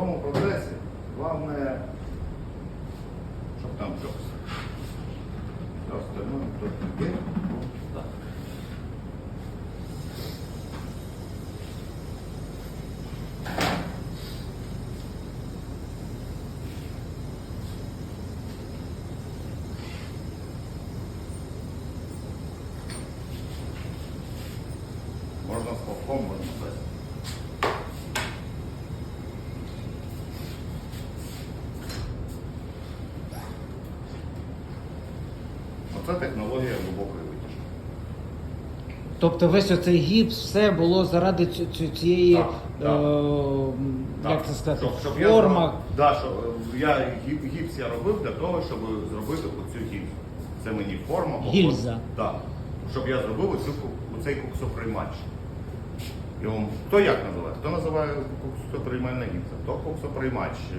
цьому процесі головне, щоб там. Все остальное тут таке. Так. Можна з попком, можна без. Оце технологія глибокої витяжки. Тобто весь оцей гіпс, все було заради цю- цю- цієї, Так, е, так. як це сказати, щоб- щоб я форма. зробив- Да, що е, я гіп- гіпс я робив для того, щоб зробити оцю гіпс. Це мені форма. бо- Гільза. Так. Щоб я зробив оцю, ку- оцей куксоприймач. Його хто як називає? Хто називає куксоприймальна гіпса, хто куксоприймач. Е,